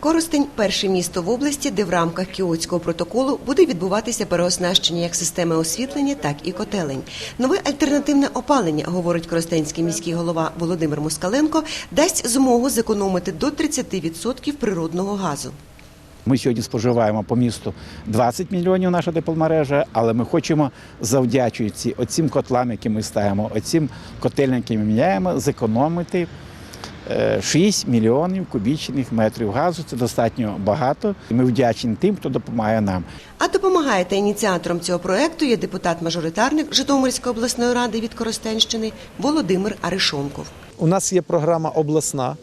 Коростень перше місто в області, де в рамках Кіотського протоколу буде відбуватися переоснащення як системи освітлення, так і котелень. Нове альтернативне опалення, говорить коростенський міський голова Володимир Москаленко, дасть змогу зекономити до 30% природного газу. Ми сьогодні споживаємо по місту 20 мільйонів наша тепломережа, але ми хочемо, завдячуючи оцим котлам, які ми ставимо, оцим котельням, які ми міняємо, зекономити 6 мільйонів кубічних метрів газу. Це достатньо багато. Ми вдячні тим, хто допомагає нам. А допомагає та ініціатором цього проекту є депутат-мажоритарник Житомирської обласної ради від Коростенщини Володимир Аришонков. У нас є програма обласна,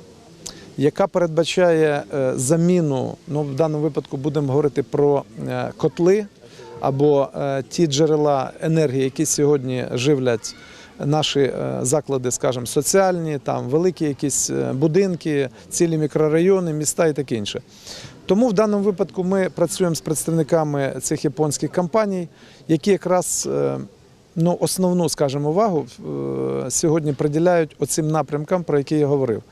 яка передбачає е, заміну. Ну, в даному випадку будемо говорити про е, котли або е, ті джерела енергії, які сьогодні живлять наші е, заклади, скажімо, соціальні, там великі якісь е, будинки, цілі мікрорайони, міста і таке інше. Тому в даному випадку ми працюємо з представниками цих японських компаній, які якраз е, ну, основну, скажімо, увагу сьогодні приділяють оцим напрямкам, про які я говорив.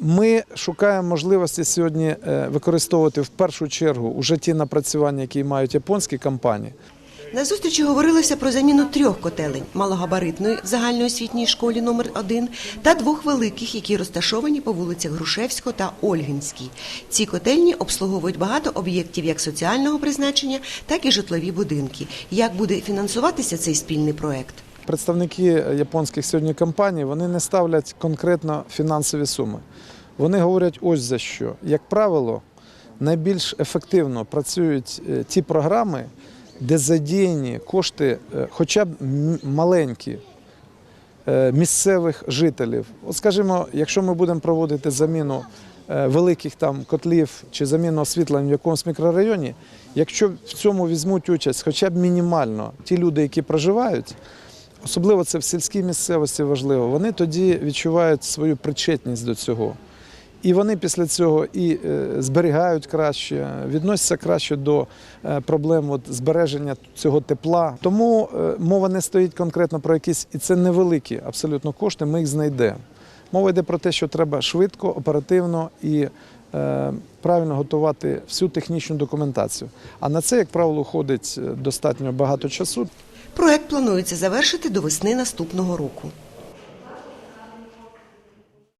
Ми шукаємо можливості сьогодні використовувати в першу чергу уже ті напрацювання, які мають японські компанії. На зустрічі говорилося про заміну трьох котелень малогабаритної в загальноосвітній школі номер 1 та двох великих, які розташовані по вулицях Грушевського та Ольгинській. Ці котельні обслуговують багато об'єктів як соціального призначення, так і житлові будинки. Як буде фінансуватися цей спільний проект? Представники японських сьогодні компаній вони не ставлять конкретно фінансові суми. Вони говорять ось за що. Як правило, найбільш ефективно працюють е, ті програми, де задіяні кошти, е, хоча б маленькі, е, місцевих жителів. От скажімо, якщо ми будемо проводити заміну е, великих там котлів чи заміну освітлення в якомусь мікрорайоні, якщо в цьому візьмуть участь хоча б мінімально ті люди, які проживають, особливо це в сільській місцевості важливо, вони тоді відчувають свою причетність до цього. І вони після цього і е, зберігають краще, відносяться краще до е, проблем от, збереження цього тепла. Тому е, мова не стоїть конкретно про якісь, і це невеликі абсолютно кошти, ми їх знайдемо. Мова йде про те, що треба швидко, оперативно і правильно готувати всю технічну документацію. А на це, як правило, уходить е, достатньо багато часу. Проект планується завершити до весни наступного року.